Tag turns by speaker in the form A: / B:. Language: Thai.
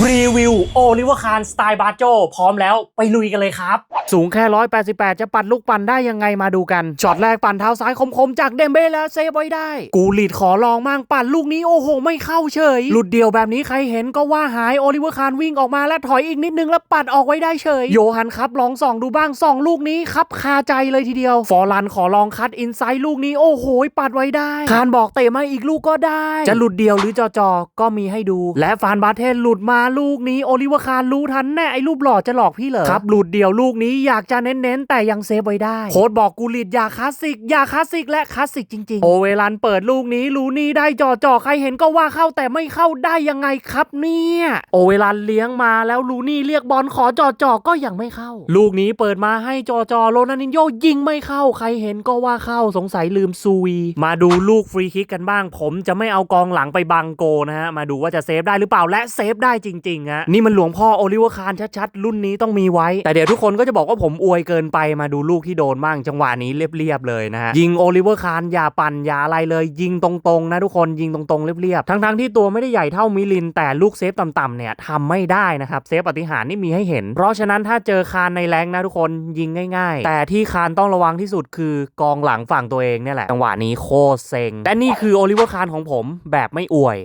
A: รีวิวโอลิเวอร์คานสไตล์บาโจพร้อมแล้วไปลุยกันเลยครับ
B: สูงแค่ 188 จะปัดลูกปั่นได้ยังไงมาดูกันช็อตแรกปั่นเท้าซ้ายคมๆจากเดมเบ้แล้วเซฟไว้ได้ กูหลีดขอลองมั่งปั่นลูกนี้โอ้โห ไม่เข้าเฉย หลุดเดียวแบบนี้ใครเห็นก็ว่าหายโอลิเวอร์คานวิ่งออกมาและถอยอีกนิดนึงแล้วปัดออกไว้ได้เฉย โยฮันครับลองส่องดูบ้างส่องลูกนี้ครับคาใจเลยทีเดียว ฟอร์ลันขอลองคัดอินไซด์ลูกนี้โอ้โหปัดไว้ได้คานบอกเตะมาอีกลูกก็ได้ จะหลุดเดียวหรือจอจอๆก็มีให้ดู และฟานบาเทนหลุดมาลูกนี้โอลิเวอร์คานรู้ทันแน่ไอ้รูปหล่อจะหลอกพี่เหรอครับหลุดเดียวลูกนี้อยากจะเน้นๆ แต่ยังเซฟไว้ได้ โค้ดบอกกูหลีดอย่าคลาสสิก อย่าคลาสสิก และคลาสสิกจริงๆ โอเวลันเปิดลูกนี้ลูนี่ได้จ่อจ่อๆใครเห็นก็ว่าเข้าแต่ไม่เข้าได้ยังไงครับเนี่ย โอเวลันเลี้ยงมาแล้วลูนี่เรียกบอลขอจ่อจ่อๆก็ยังไม่เข้า ลูกนี้เปิดมาให้จ่อจ่อๆโรนัลดินโยยิงไม่เข้าใครเห็นก็ว่าเข้าสงสัยลืมซูวี มาดูลูกฟรีคิกกันบ้าง ผมจะไม่เอากองหลังไปบังโกนะฮะมาดูว่าจะเซฟได้หรือเปล่าและเซฟได้จริงๆฮะนี่มันหลวงพ่อโอลิเวอร์คานชัดๆรุ่นนี้ต้องมีไว้ แต่เดี๋ยวทุกคนก็จะบอกอกว่าผมอวยเกินไปมาดูลูกที่โดนบ้างจังหวะนี้เรียบๆเลยนะฮะยิงโอลิเวอร์คานอย่าปั่นอย่าอะไรเลย ยิงตรงๆนะทุกคนยิงตรงๆเรียบๆทั้งๆที่ตัวไม่ได้ใหญ่เท่ามิลิน แต่ลูกเซฟต่ำๆเนี่ยทำไม่ได้นะครับเซฟปฏิหารนี่มีให้เห็น เพราะฉะนั้นถ้าเจอคานในแรงนะทุกคนยิงง่ายๆ แต่ที่คานต้องระวังที่สุดคือกองหลังฝั่งตัวเองเนี่ยแหละจังหวะนี้โคตรเซ็งและนี่คือโอลิเวอร์คานของผมแบบไม่อวย